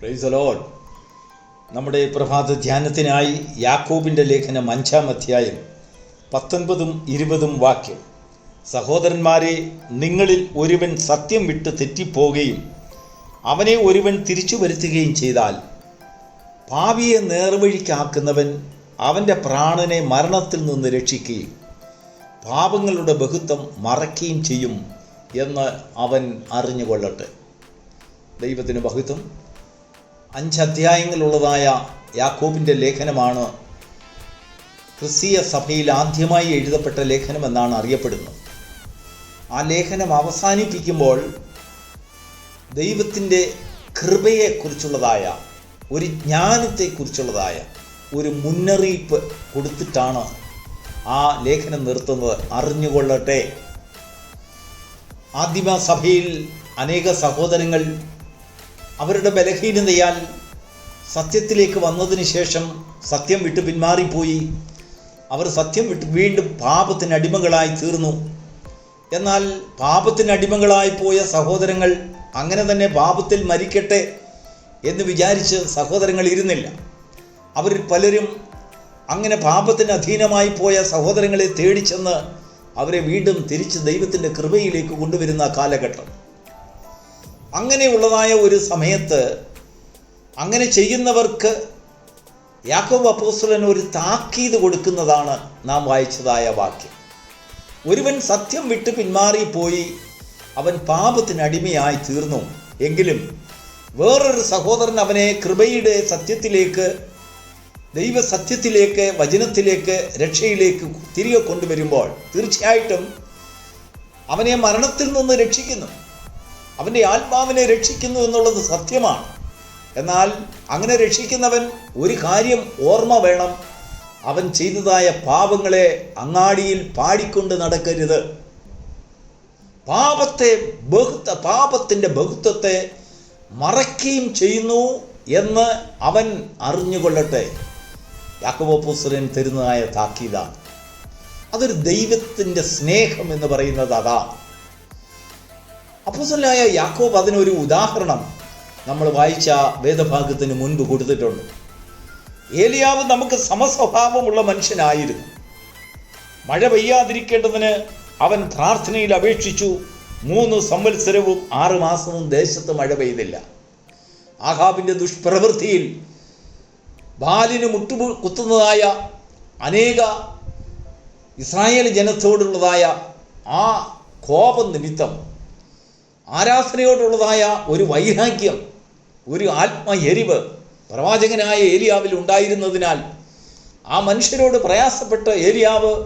Price load നമ്മുടെ പ്രഭാത ധ്യാനത്തിനായി യാക്കോബിന്റെ ലേഖനം അഞ്ചാം അധ്യായം പത്തൊൻപതും ഇരുപതും വാക്യം. സഹോദരന്മാരെ നിങ്ങളിൽ ഒരുവൻ സത്യം വിട്ട് തെറ്റിപ്പോവുകയും അവനെ ഒരുവൻ തിരിച്ചു വരുത്തുകയും ചെയ്താൽ പാപിയെ നേർവഴിക്കാക്കുന്നവൻ അവന്റെ പ്രാണനെ മരണത്തിൽ നിന്ന് രക്ഷിക്കുകയും പാപങ്ങളുടെ ബഹുത്വം മറയ്ക്കുകയും ചെയ്യും എന്ന് അവൻ അറിഞ്ഞുകൊള്ളട്ടെ. ദൈവത്തിന് ബഹുത്വം. അഞ്ച് അധ്യായങ്ങളുള്ളതായ യാക്കോബിന്റെ ലേഖനമാണ് ക്രിസ്തീയ സഭയിൽ ആദ്യമായി എഴുതപ്പെട്ട ലേഖനമെന്നാണ് അറിയപ്പെടുന്നത്. ആ ലേഖനം അവസാനിപ്പിക്കുമ്പോൾ ദൈവത്തിന്റെ കൃപയെക്കുറിച്ചുള്ളതായ ഒരു ജ്ഞാനത്തെക്കുറിച്ചുള്ളതായ ഒരു മുന്നറിയിപ്പ് കൊടുത്തിട്ടാണ് ആ ലേഖനം നിർത്തുന്നത്. അറിഞ്ഞുകൊള്ളട്ടെ. ആദിമ സഭയിൽ അനേക സഹോദരങ്ങൾ അവരുടെ ബലഹീനതയാൽ സത്യത്തിലേക്ക് വന്നതിന് ശേഷം സത്യം വിട്ട് പിന്മാറിപ്പോയി. അവർ സത്യം വിട്ട് വീണ്ടും പാപത്തിന് അടിമകളായി തീർന്നു. എന്നാൽ പാപത്തിന് അടിമകളായി പോയ സഹോദരങ്ങൾ അങ്ങനെ തന്നെ പാപത്തിൽ മരിക്കട്ടെ എന്ന് വിചാരിച്ച് സഹോദരങ്ങൾ ഇരുന്നില്ല. അവരിൽ പലരും അങ്ങനെ പാപത്തിന് അധീനമായി പോയ സഹോദരങ്ങളെ തേടിച്ചെന്ന് അവരെ വീണ്ടും തിരിച്ച് ദൈവത്തിന്റെ കൃപയിലേക്ക് കൊണ്ടുവരുന്ന കാലഘട്ടം. അങ്ങനെയുള്ളതായ ഒരു സമയത്ത് അങ്ങനെ ചെയ്യുന്നവർക്ക് യാക്കോബ് അപ്പോസ്തലൻ ഒരു താക്കീത് കൊടുക്കുന്നതാണ് നാം വായിച്ചതായ വാക്യം. ഒരുവൻ സത്യം വിട്ട് പിന്മാറിപ്പോയി അവൻ പാപത്തിന് അടിമയായി തീർന്നു. എങ്കിലും വേറൊരു സഹോദരൻ അവനെ കൃപയുടെ സത്യത്തിലേക്ക് ദൈവസത്യത്തിലേക്ക് വചനത്തിലേക്ക് രക്ഷയിലേക്ക് തിരികെ കൊണ്ടുവരുമ്പോൾ തീർച്ചയായിട്ടും അവനെ മരണത്തിൽ നിന്ന് രക്ഷിക്കുന്നു. അവന്റെ ആത്മാവിനെ രക്ഷിക്കുന്നു എന്നുള്ളത് സത്യമാണ്. എന്നാൽ അങ്ങനെ രക്ഷിക്കുന്നവൻ ഒരു കാര്യം ഓർമ്മ വേണം. അവൻ ചെയ്തതായ പാപങ്ങളെ അങ്ങാടിയിൽ പാടിക്കൊണ്ട് നടക്കരുത്. പാപത്തെ ബഹുത്വ പാപത്തിന്റെ ബഹുത്വത്തെ മറയ്ക്കുകയും ചെയ്യുന്നു എന്ന് അവൻ അറിഞ്ഞുകൊള്ളട്ടെ. യാക്കോബോപ്പുസ്തലൻ തരുന്നതായ താക്കീതാണ്. അതൊരു ദൈവത്തിന്റെ സ്നേഹം എന്ന് പറയുന്നത് അതാണ് അപ്പോസലായ യാക്കോബ് അതിനൊരു ഉദാഹരണം നമ്മൾ വായിച്ച വേദഭാഗത്തിന് മുൻപ് കൊടുത്തിട്ടുണ്ട്. ഏലിയാവ് നമുക്ക് സമസ്വഭാവമുള്ള മനുഷ്യനായിരുന്നു. മഴ പെയ്യാതിരിക്കേണ്ടതിന് അവൻ പ്രാർത്ഥനയിൽ അപേക്ഷിച്ചു. മൂന്ന് സംവത്സരവും ആറ് മാസവും ദേശത്ത് മഴ പെയ്തില്ല. ആഹാബിന്റെ ദുഷ്പ്രവൃത്തിയിൽ ബാലിന് മുട്ടു കുത്തുന്നതായ അനേക ഇസ്രായേൽ ജനത്തോടുള്ളതായ ആ കോപം നിമിത്തം ആരാധനയോടുള്ളതായ ഒരു വൈരാഗ്യം ഒരു ആത്മ എരിവ് പ്രവാചകനായ ഏലിയാവിൽ ഉണ്ടായിരുന്നതിനാൽ ആ മനുഷ്യരോട് പ്രയാസപ്പെട്ട് ഏലിയാവ്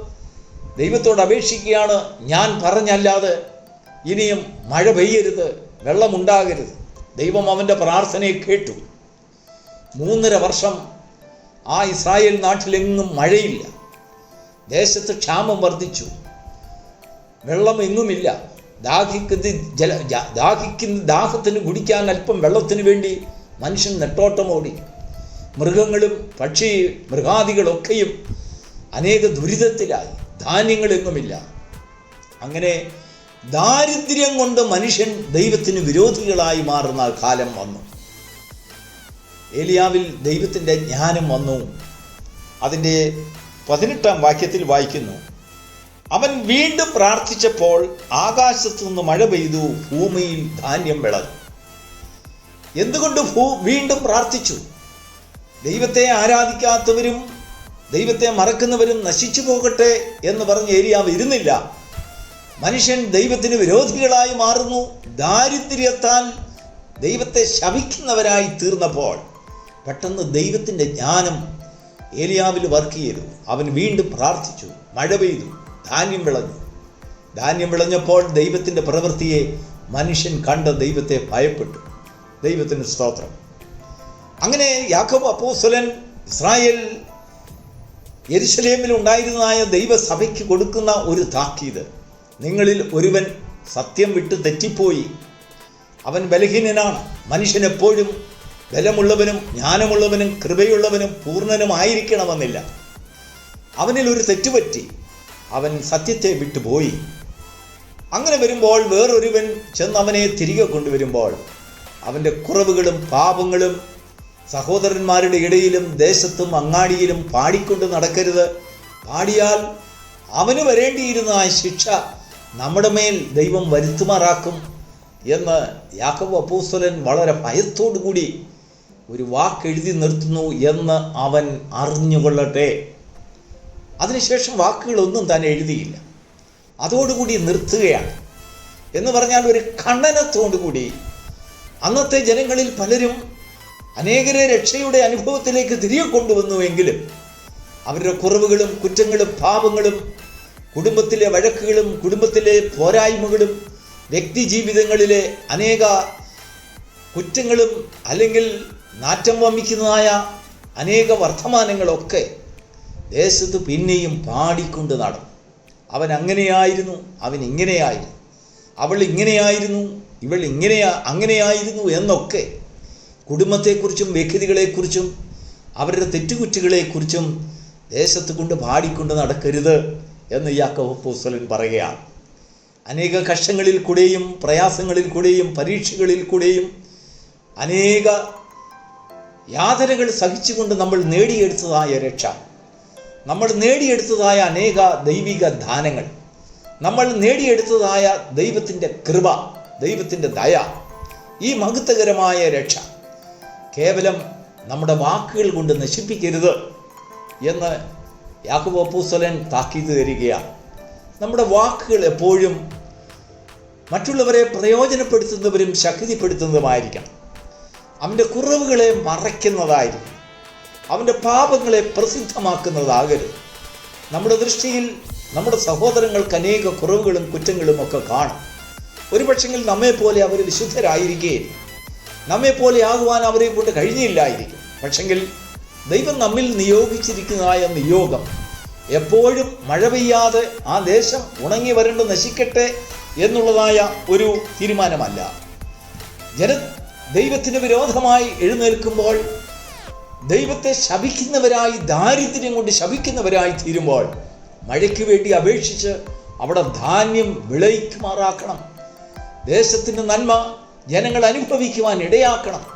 ദൈവത്തോട് അപേക്ഷിക്കുകയാണ് ഞാൻ പറഞ്ഞല്ലാതെ ഇനിയും മഴ പെയ്യരുത് വെള്ളമുണ്ടാകരുത്. ദൈവം അവന്റെ പ്രാർത്ഥനയെ കേട്ടു. മൂന്നര വർഷം ആ ഇസ്രായേൽ നാട്ടിലെങ്ങും മഴയില്ല. ദേശത്ത് ക്ഷാമം വർദ്ധിച്ചു. വെള്ളം എങ്ങുമില്ല. ദാഹിക്കുന്ന ജല ദാഹിക്കുന്ന ദാഹത്തിന് കുടിക്കാൻ അല്പം വെള്ളത്തിന് വേണ്ടി മനുഷ്യൻ നെട്ടോട്ടമോടി. മൃഗങ്ങളും പക്ഷി മൃഗാദികളൊക്കെയും അനേക ദുരിതത്തിലായി. ധാന്യങ്ങളെങ്ങുമില്ല. അങ്ങനെ ദാരിദ്ര്യം കൊണ്ട് മനുഷ്യൻ ദൈവത്തിന് വിരോധികളായി മാറുന്ന കാലം വന്നു. ഏലിയാവിൽ ദൈവത്തിന്റെ ജ്ഞാനം വന്നു. അതിന്റെ പതിനെട്ടാം വാക്യത്തിൽ വായിക്കുന്നു. അവൻ വീണ്ടും പ്രാർത്ഥിച്ചപ്പോൾ ആകാശത്തു നിന്ന് മഴ പെയ്തു ഭൂമിയിൽ ധാന്യം വിളഞ്ഞു. എന്തുകൊണ്ട് ഭൂ വീണ്ടും പ്രാർത്ഥിച്ചു? ദൈവത്തെ ആരാധിക്കാത്തവരും ദൈവത്തെ മറക്കുന്നവരും നശിച്ചു പോകട്ടെ എന്ന് പറഞ്ഞ് ഏരിയാവ് ഇരുന്നില്ല. മനുഷ്യൻ ദൈവത്തിന് വിരോധികളായി മാറുന്നു ദാരിദ്ര്യത്താൽ ദൈവത്തെ ശപിക്കുന്നവരായി തീർന്നപ്പോൾ പെട്ടെന്ന് ദൈവത്തിന്റെ ജ്ഞാനം ഏലിയാവിൽ വർക്ക് ചെയ്തു അവൻ വീണ്ടും പ്രാർത്ഥിച്ചു മഴ പെയ്തു. ധാന്യം വിളഞ്ഞു. ധാന്യം വിളഞ്ഞപ്പോൾ ദൈവത്തിന്റെ പ്രവൃത്തിയെ മനുഷ്യൻ കണ്ട ദൈവത്തെ ഭയപ്പെട്ടു. ദൈവത്തിന് സ്തോത്രം. അങ്ങനെ യാക്കോബ് അപ്പോസ്വലൻ ഇസ്രായേൽ യരിശലേമിൽ ഉണ്ടായിരുന്നതായ ദൈവസഭയ്ക്ക് കൊടുക്കുന്ന ഒരു താക്കീത് നിങ്ങളിൽ ഒരുവൻ സത്യം വിട്ട് തെറ്റിപ്പോയി. അവൻ ബലഹീനനാണ്. മനുഷ്യൻ എപ്പോഴും ബലമുള്ളവനും ജ്ഞാനമുള്ളവനും കൃപയുള്ളവനും പൂർണനുമായിരിക്കണമെന്നില്ല. അവനിൽ ഒരു തെറ്റുപറ്റി. അവൻ സത്യത്തെ വിട്ടുപോയി. അങ്ങനെ വരുമ്പോൾ വേറൊരുവൻ ചെന്ന് അവനെ തിരികെ കൊണ്ടുവരുമ്പോൾ അവന്റെ കുറവുകളും പാപങ്ങളും സഹോദരന്മാരുടെ ഇടയിലും ദേശത്തും അങ്ങാടിയിലും പാടിക്കൊണ്ട് നടക്കരുത്. പാടിയാൽ അവന് വരേണ്ടിയിരുന്ന ആ ശിക്ഷ നമ്മുടെ മേൽ ദൈവം വരുത്തുമാറാക്കും എന്ന് യാക്കബ് അപ്പൂസ്വലൻ വളരെ ഭയത്തോടു കൂടി ഒരു വാക്ക് എഴുതി നിർത്തുന്നു എന്ന് അവൻ അറിഞ്ഞുകൊള്ളട്ടെ. അതിനുശേഷം വാക്കുകളൊന്നും താൻ എഴുതിയില്ല. അതോടുകൂടി നിർത്തുകയാണ്. എന്ന് പറഞ്ഞാൽ ഒരു ഖണ്ഡനത്തോടുകൂടി അന്നത്തെ ജനങ്ങളിൽ പലരും അനേകരെ രക്ഷയുടെ അനുഭവത്തിലേക്ക് തിരികെ കൊണ്ടുവന്നുവെങ്കിലും അവരുടെ കുറവുകളും കുറ്റങ്ങളും പാപങ്ങളും കുടുംബത്തിലെ വഴക്കുകളും കുടുംബത്തിലെ പോരായ്മകളും വ്യക്തി ജീവിതങ്ങളിലെ അനേക കുറ്റങ്ങളും അല്ലെങ്കിൽ നാറ്റം വമിക്കുന്നതായ അനേക വർത്തമാനങ്ങളൊക്കെ ദേശത്ത് പിന്നെയും പാടിക്കൊണ്ട് നടന്നു. അവൻ അങ്ങനെയായിരുന്നു അവൻ ഇങ്ങനെയായിരുന്നു. അവൾ ഇങ്ങനെയായിരുന്നു ഇവൾ ഇങ്ങനെയാ അങ്ങനെയായിരുന്നു എന്നൊക്കെ കുടുംബത്തെക്കുറിച്ചും വ്യക്തികളെക്കുറിച്ചും അവരുടെ തെറ്റുകുറ്റുകളെക്കുറിച്ചും ദേശത്ത് കൊണ്ട് പാടിക്കൊണ്ട് നടക്കരുത് എന്ന് യാക്കോബ് പറയുകയാണ്. അനേക കഷ്ടങ്ങളിൽ കൂടെയും പ്രയാസങ്ങളിൽ കൂടെയും പരീക്ഷകളിൽ കൂടെയും അനേക യാതനകൾ സഹിച്ചുകൊണ്ട് നമ്മൾ നേടിയെടുത്തതായ രക്ഷ. നമ്മൾ നേടിയെടുത്തതായ അനേക ദൈവിക ദാനങ്ങൾ. നമ്മൾ നേടിയെടുത്തതായ ദൈവത്തിന്റെ കൃപ ദൈവത്തിന്റെ ദയ ഈ മഹത്വകരമായ രക്ഷ കേവലം നമ്മുടെ വാക്കുകൾ കൊണ്ട് നശിപ്പിക്കരുത് എന്ന് യാക്കോബ് അപ്പൂസ്തലൻ താക്കീത് തരികയാണ്. നമ്മുടെ വാക്കുകൾ എപ്പോഴും മറ്റുള്ളവരെ പ്രയോജനപ്പെടുത്തുന്നവരും ശക്തിപ്പെടുത്തുന്നതുമായിരിക്കണം. അവന്റെ കുറവുകളെ മറയ്ക്കുന്നതായിരിക്കും അവന്റെ പാപങ്ങളെ പ്രസിദ്ധമാക്കുന്നതാകരുത്. നമ്മുടെ ദൃഷ്ടിയിൽ നമ്മുടെ സഹോദരങ്ങൾക്ക് അനേക കുറവുകളും കുറ്റങ്ങളും ഒക്കെ കാണും. ഒരു പക്ഷെങ്കിൽ നമ്മെപ്പോലെ അവർ വിശുദ്ധരായിരിക്കുകയും നമ്മെപ്പോലെ ആകുവാൻ അവരെ കൊണ്ട് കഴിഞ്ഞില്ലായിരിക്കും. പക്ഷെങ്കിൽ ദൈവം നമ്മിൽ നിയോഗിച്ചിരിക്കുന്നതായ നിയോഗം എപ്പോഴും മഴ പെയ്യാതെ ആ ദേശം ഉണങ്ങി വരണ്ട് നശിക്കട്ടെ എന്നുള്ളതായ ഒരു തീരുമാനമല്ല. ജന ദൈവത്തിന് വിരോധമായി എഴുന്നേൽക്കുമ്പോൾ ദൈവത്തെ ശപിക്കുന്നവരായി ദാരിദ്ര്യം കൊണ്ട് ശപിക്കുന്നവരായി തീരുമ്പോൾ മഴയ്ക്ക് വേണ്ടി അപേക്ഷിച്ച് അവിടെ ധാന്യം വിളയിക്കുമാറാക്കണം. ദേശത്തിന്റെ നന്മ ജനങ്ങൾ അനുഭവിക്കുവാൻ ഇടയാക്കണം.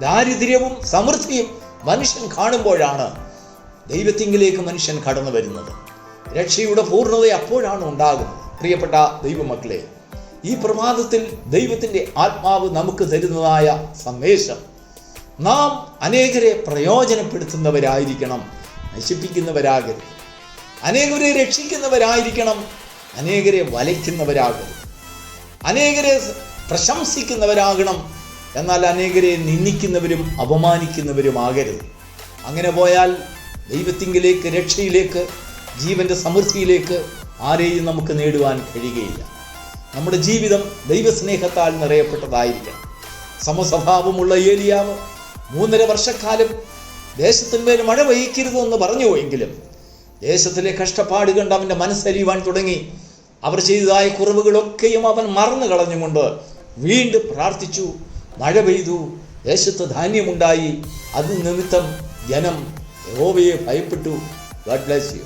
ദാരിദ്ര്യവും സമൃദ്ധിയും മനുഷ്യൻ കാണുമ്പോഴാണ് ദൈവത്തിങ്കിലേക്ക് മനുഷ്യൻ കടന്നു വരുന്നത്. രക്ഷയുടെ പൂർണത അപ്പോഴാണ് ഉണ്ടാകുന്നത്. പ്രിയപ്പെട്ട ദൈവമക്കളെ ഈ പ്രഭാതത്തിൽ ദൈവത്തിന്റെ ആത്മാവ് നമുക്ക് തരുന്നതായ സന്ദേശം നാം അനേകരെ പ്രയോജനപ്പെടുത്തുന്നവരായിരിക്കണം. നശിപ്പിക്കുന്നവരാകരുത്. അനേകരെ രക്ഷിക്കുന്നവരായിരിക്കണം. അനേകരെ വലയ്ക്കുന്നവരാകരുത്. അനേകരെ പ്രശംസിക്കുന്നവരാകണം. എന്നാൽ അനേകരെ നിന്ദിക്കുന്നവരും അപമാനിക്കുന്നവരും ആകരുത് അങ്ങനെ പോയാൽ ദൈവത്തിങ്കിലേക്ക് രക്ഷയിലേക്ക് ജീവന്റെ സമൃദ്ധിയിലേക്ക് ആരെയും നമുക്ക് നേടുവാൻ കഴിയുകയില്ല. നമ്മുടെ ജീവിതം ദൈവസ്നേഹത്താൽ നിറയപ്പെട്ടതായിരിക്കണം. സമസ്വഭാവമുള്ള ഏലിയാവ് മൂന്നര വർഷക്കാലം ദേശത്തിന്മേൽ മഴ പെയ്ക്കരുതെന്ന് പറഞ്ഞു എങ്കിലും ദേശത്തിലെ കഷ്ടപ്പാട് കണ്ട് അവന്റെ മനസ്സരിയുവാൻ തുടങ്ങി. അവർ ചെയ്തതായ കുറവുകളൊക്കെയും അവൻ മറന്നു കളഞ്ഞുകൊണ്ട് വീണ്ടും പ്രാർത്ഥിച്ചു. മഴ പെയ്തു ദേശത്ത് ധാന്യമുണ്ടായി. അത് നിമിത്തം ജനം യഹോവയെ ഭയപ്പെട്ടു. God bless you